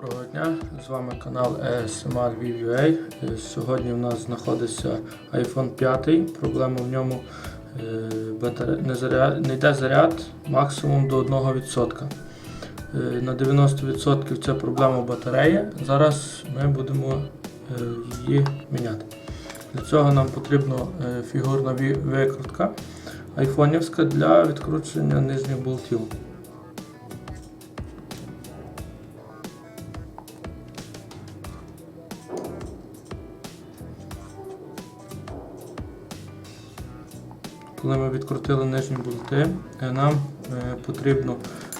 Доброго дня, з вами канал ASMR. Е, Сьогодні в нас знаходиться iPhone 5. Проблема в ньому е, не, йде заряд максимум до 1%. Е, На 90% це проблема батареї. Зараз ми будемо е, її міняти. Для цього нам потрібна фігурна викрутка айфонівська для відкручення нижніх болтів. Коли ми відкрутили нижні болти, е, нам е, потрібно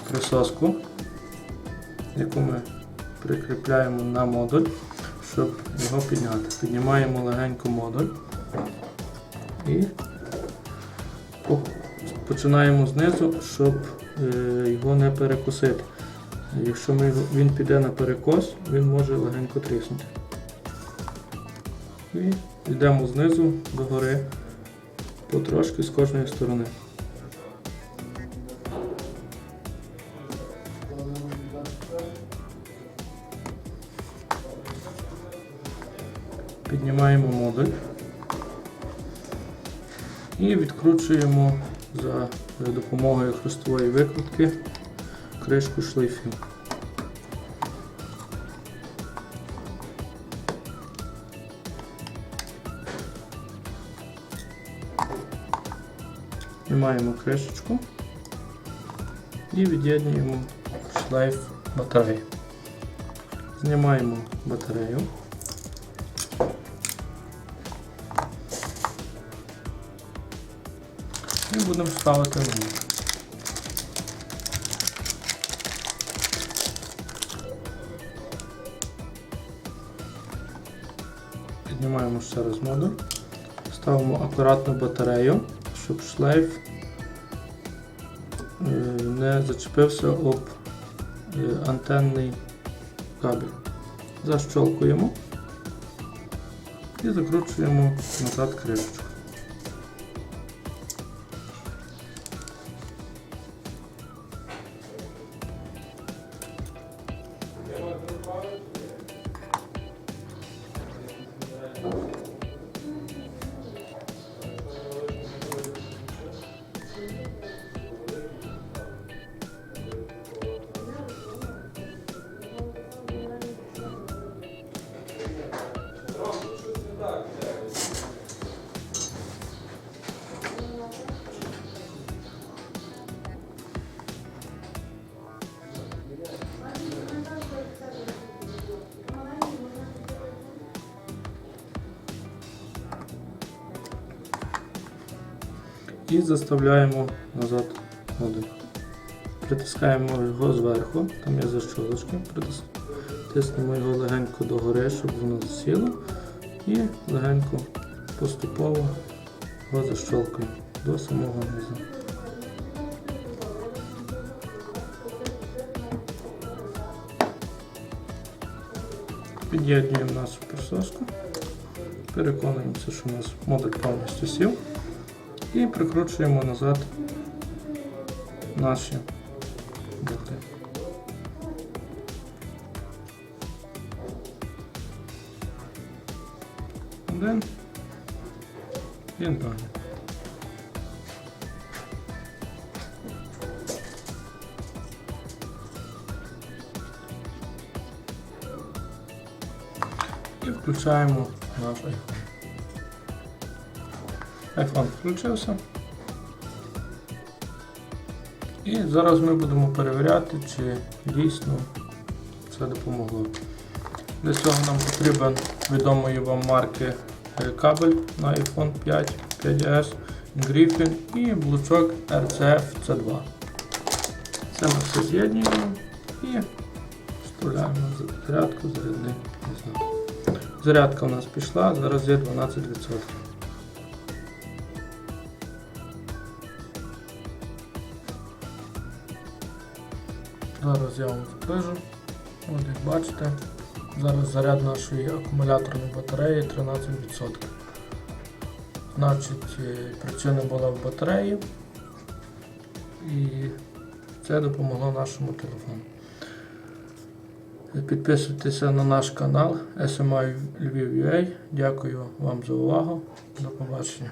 присоску, яку ми прикріпляємо на модуль, щоб його підняти. Піднімаємо легенько модуль і починаємо знизу, щоб е, його не перекусити. Якщо він піде на перекос, він може легенько тріснути. І йдемо знизу до гори потрошки з кожної сторони. Піднімаємо модуль і відкручуємо за допомогою хрестової викрутки кришку шлейфів. Знімаємо кришечку і від'єднуємо шлейф батареї. Знімаємо батарею. І будемо ставити нову. Піднімаємо ще раз модуль. Ставимо акуратно батарею, щоб шлейф е, не зачепився об е, антенний кабель. Защолкуємо і закручуємо назад кришечку. І заставляємо назад модуль. Притискаємо його зверху, там є защолочки, притиснемо його легенько догори, щоб воно сіло, і легенько поступово його защолкуємо до самого низу. Під'єднуємо нашу присоску, переконуємося, що у нас модуль повністю сів. І прикручуємо назад наші болти. Один і далі. І включаємо наш iPhone. iPhone включився. І зараз ми будемо перевіряти, чи дійсно це допомогло. Для цього нам потрібен відомої вам марки е, кабель на iPhone 5, 5S, Griffin і блочок RCF C2. Це ми все з'єднуємо і вставляємо зарядку зарядний знак. Зарядка у нас пішла, зараз є 12%. Зараз я вам покажу. От як бачите, зараз заряд нашої акумуляторної батареї 13%. Значить, е, причина була в батареї і це допомогло нашому телефону. Підписуйтеся на наш канал SMI Львів.ua. Дякую вам за увагу. До побачення.